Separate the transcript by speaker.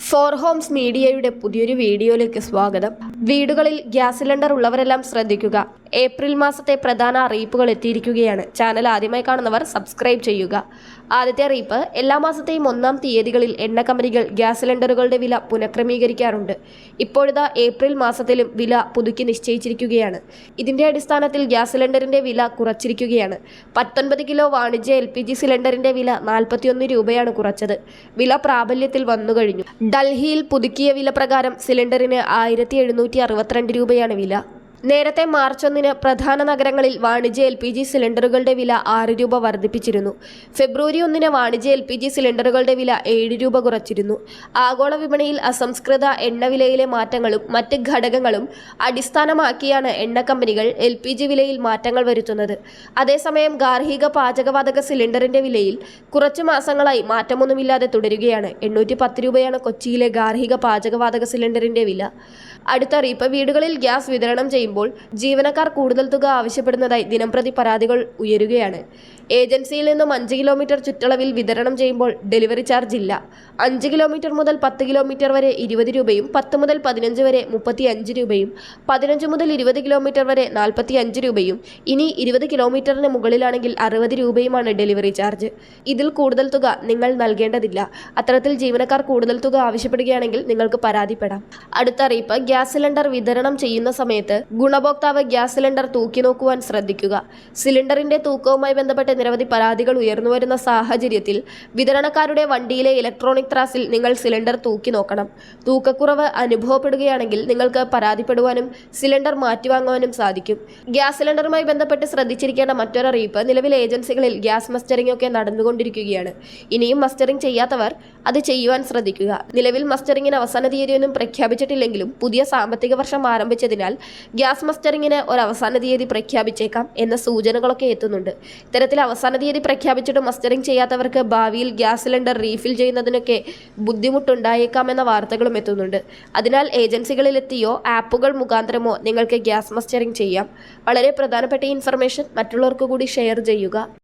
Speaker 1: Four Holmes മീഡിയയുടെ പുതിയൊരു വീഡിയോയിലേക്ക് സ്വാഗതം. വീടുകളിൽ ഗ്യാസ് സിലിണ്ടർ ഉള്ളവരെല്ലാം ശ്രദ്ധിക്കുക. ഏപ്രിൽ മാസത്തെ പ്രധാന അറിയിപ്പുകൾ എത്തിയിരിക്കുകയാണ്. ചാനൽ ആദ്യമായി കാണുന്നവർ സബ്സ്ക്രൈബ് ചെയ്യുക. ആദ്യത്തെ അറിയിപ്പ് എല്ലാ മാസത്തെയും ഒന്നാം തീയതികളിൽ എണ്ണ കമ്പനികൾ ഗ്യാസ് സിലിണ്ടറുകളുടെ വില പുനഃക്രമീകരിക്കാറുണ്ട്. ഇപ്പോഴത്തെ ഏപ്രിൽ മാസത്തിലും വില പുതുക്കി നിശ്ചയിച്ചിരിക്കുകയാണ്. ഇതിന്റെ അടിസ്ഥാനത്തിൽ ഗ്യാസ് സിലിണ്ടറിന്റെ വില കുറച്ചിരിക്കുകയാണ്. പത്തൊൻപത് കിലോ വാണിജ്യ എൽ പി ജി സിലിണ്ടറിന്റെ വില നാൽപ്പത്തിയൊന്ന് രൂപയാണ് കുറച്ചത്. വില പ്രാബല്യത്തിൽ വന്നു കഴിഞ്ഞു. ഡൽഹിയിൽ പുതുക്കിയ വില പ്രകാരം സിലിണ്ടറിന് ആയിരത്തി രൂപയാണ് വില. നേരത്തെ മാർച്ച് ഒന്നിന് പ്രധാന നഗരങ്ങളിൽ വാണിജ്യ എൽ പി ജി സിലിണ്ടറുകളുടെ വില ആറ് രൂപ വർദ്ധിപ്പിച്ചിരുന്നു. ഫെബ്രുവരി ഒന്നിന് വാണിജ്യ എൽ പി ജി സിലിണ്ടറുകളുടെ വില ഏഴ് രൂപ കുറച്ചിരുന്നു. ആഗോള വിപണിയിൽ അസംസ്കൃത എണ്ണ വിലയിലെ മാറ്റങ്ങളും മറ്റ് ഘടകങ്ങളും അടിസ്ഥാനമാക്കിയാണ് എണ്ണ കമ്പനികൾ എൽ പി ജി വിലയിൽ മാറ്റങ്ങൾ വരുത്തുന്നത്. അതേസമയം ഗാർഹിക പാചകവാതക സിലിണ്ടറിന്റെ വിലയിൽ കുറച്ചു മാസങ്ങളായി മാറ്റമൊന്നുമില്ലാതെ തുടരുകയാണ്. എണ്ണൂറ്റി പത്ത് രൂപയാണ് കൊച്ചിയിലെ ഗാർഹിക പാചകവാതക സിലിണ്ടറിന്റെ വില. അടുത്ത അറിയിപ്പ് വീടുകളിൽ ഗ്യാസ് വിതരണം ചെയ്യുമ്പോൾ ജീവനക്കാർ കൂടുതൽ തുക ആവശ്യപ്പെടുന്നതായി ദിനംപ്രതി പരാതികൾ ഉയരുകയാണ്. ഏജൻസിയിൽ നിന്നും അഞ്ച് കിലോമീറ്റർ ചുറ്റളവിൽ വിതരണം ചെയ്യുമ്പോൾ ഡെലിവറി ചാർജ് ഇല്ല. അഞ്ച് കിലോമീറ്റർ മുതൽ പത്ത് കിലോമീറ്റർ വരെ ഇരുപത് രൂപയും പത്ത് മുതൽ പതിനഞ്ച് വരെ മുപ്പത്തി അഞ്ച് രൂപയും പതിനഞ്ച് മുതൽ ഇരുപത് കിലോമീറ്റർ വരെ നാൽപ്പത്തി അഞ്ച് രൂപയും ഇനി ഇരുപത് കിലോമീറ്ററിന് മുകളിലാണെങ്കിൽ അറുപത് രൂപയുമാണ് ഡെലിവറി ചാർജ്. ഇതിൽ കൂടുതൽ തുക നിങ്ങൾ നൽകേണ്ടതില്ല. അത്തരത്തിൽ ജീവനക്കാർ കൂടുതൽ തുക ആവശ്യപ്പെടുകയാണെങ്കിൽ നിങ്ങൾക്ക് പരാതിപ്പെടാം. അടുത്ത അറിയിപ്പ് ഗ്യാസ് സിലിണ്ടർ വിതരണം ചെയ്യുന്ന സമയത്ത് ഗുണഭോക്താവ് ഗ്യാസ് സിലിണ്ടർ തൂക്കി നോക്കുവാൻ ശ്രദ്ധിക്കുക. സിലിണ്ടറിന്റെ തൂക്കവുമായി ബന്ധപ്പെട്ട് നിരവധി പരാതികൾ ഉയർന്നുവരുന്ന സാഹചര്യത്തിൽ വിതരണക്കാരുടെ വണ്ടിയിലെ ഇലക്ട്രോണിക് ത്രാസിൽ നിങ്ങൾ സിലിണ്ടർ തൂക്കി നോക്കണം തൂക്കക്കുറവ് അനുഭവപ്പെടുകയാണെങ്കിൽ നിങ്ങൾക്ക് പരാതിപ്പെടുവാനും സിലിണ്ടർ മാറ്റിവാങ്ങുവാനും സാധിക്കും. ഗ്യാസ് സിലിണ്ടറുമായി ബന്ധപ്പെട്ട് ശ്രദ്ധിച്ചിരിക്കേണ്ട മറ്റൊരറിയിപ്പ് നിലവിലെ ഏജൻസികളിൽ ഗ്യാസ് മസ്റ്ററിംഗ് ഒക്കെ നടന്നുകൊണ്ടിരിക്കുകയാണ്. ഇനിയും മസ്റ്ററിംഗ് ചെയ്യാത്തവർ അത് ചെയ്യുവാൻ ശ്രദ്ധിക്കുക. നിലവിൽ മസ്റ്ററിംഗിന് അവസാന തീയതിയൊന്നും പ്രഖ്യാപിച്ചിട്ടില്ലെങ്കിലും പുതിയ സാമ്പത്തിക വർഷം ആരംഭിച്ചതിനാൽ ഗ്യാസ് മസ്റ്ററിങ്ങിന് ഒരു അവസാന തീയതി പ്രഖ്യാപിച്ചേക്കാം എന്ന സൂചനകളൊക്കെ എത്തുന്നുണ്ട്. ഇത്തരത്തിൽ അവസാന തീയതി പ്രഖ്യാപിച്ചിട്ട് മസ്റ്ററിംഗ് ചെയ്യാത്തവർക്ക് ഭാവിയിൽ ഗ്യാസ് സിലിണ്ടർ റീഫിൽ ചെയ്യുന്നതിനൊക്കെ ബുദ്ധിമുട്ടുണ്ടായേക്കാം എന്ന വാർത്തകളും എത്തുന്നുണ്ട്. അതിനാൽ ഏജൻസികളിലെത്തിയോ ആപ്പുകൾ മുഖാന്തരമോ നിങ്ങൾക്ക് ഗ്യാസ് മസ്റ്ററിംഗ് ചെയ്യാം. വളരെ പ്രധാനപ്പെട്ട ഇൻഫർമേഷൻ മറ്റുള്ളവർക്ക് കൂടി ഷെയർ ചെയ്യുക.